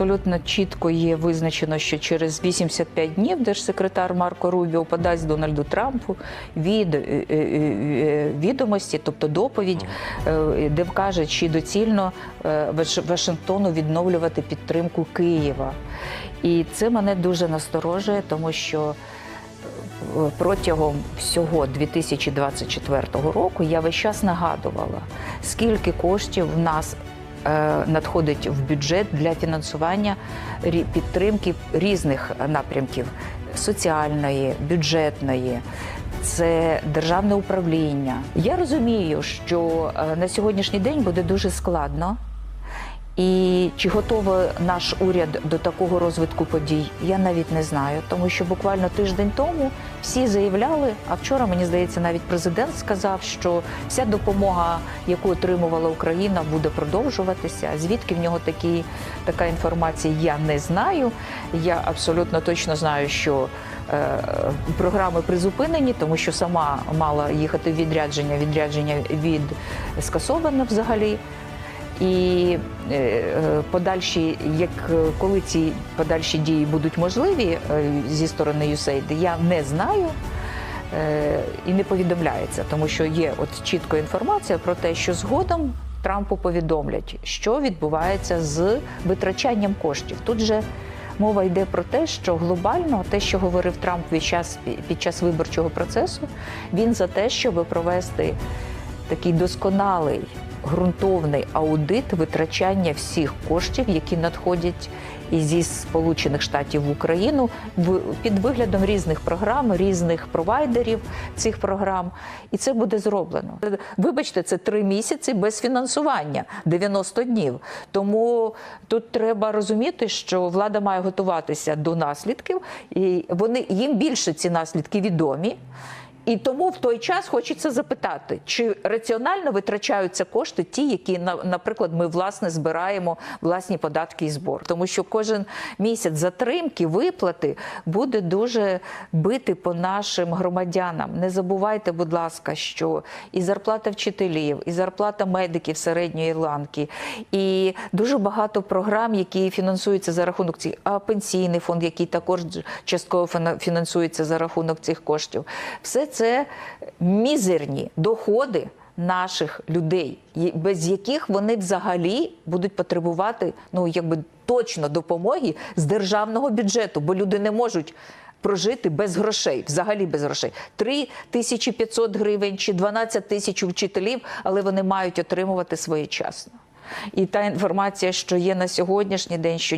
абсолютно чітко є визначено, що через 85 днів держсекретар Марко Рубіо подасть Дональду Трампу від, е, е, е, відомості, тобто доповідь, де вкаже, чи доцільно Вашингтону відновлювати підтримку Києва. І це мене дуже насторожує, тому що протягом всього 2024 року я весь час нагадувала, скільки коштів в нас надходить в бюджет для фінансування підтримки різних напрямків соціальної, бюджетної. Це державне управління. Я розумію, що е, на сьогоднішній день буде дуже складно. І чи готовий наш уряд до такого розвитку подій, я навіть не знаю, тому що буквально тиждень тому всі заявляли, а вчора мені здається, навіть президент сказав, що вся допомога, яку отримувала Україна, буде продовжуватися. Звідки в нього такі, така інформація, я не знаю. Я абсолютно точно знаю, що е, програми призупинені, тому що сама мала їхати в відрядження. Відрядження від скасовано взагалі. І е, е, подальші, як е, коли ці подальші дії будуть можливі зі сторони USAID, я не знаю і не повідомляється, тому що є от чітко інформація про те, що згодом Трампу повідомлять, що відбувається з витрачанням коштів. Тут же мова йде про те, що глобально те, що говорив Трамп під час, під час виборчого процесу, він за те, щоб провести такий досконалий ґрунтовний аудит витрачання всіх коштів, які надходять зі Сполучених Штатів в Україну під виглядом різних програм, різних провайдерів цих програм, і це буде зроблено. Вибачте, це три місяці без фінансування, 90 днів. Тому тут треба розуміти, що влада має готуватися до наслідків, і вони їм більше ці наслідки відомі. І тому в той час хочеться запитати, чи раціонально витрачаються кошти, ті, які на- наприклад, ми власне збираємо власні податки і збор, тому що кожен місяць затримки, виплати буде дуже бити по нашим громадянам. Не забувайте, будь ласка, що і зарплата вчителів, і зарплата медиків середньої ланки, і дуже багато програм, які фінансуються за рахунок цих, а пенсійний фонд, який також частково фіна- фінансується за рахунок цих коштів. Все це мізерні доходи наших людей, без яких вони взагалі будуть потребувати ну якби точно допомоги з державного бюджету, бо люди не можуть. Прожити без грошей, взагалі без грошей. 3 тисячі 500 гривень чи 12 тисяч вчителів, але вони мають отримувати своєчасно. І та інформація, що є на сьогоднішній день, що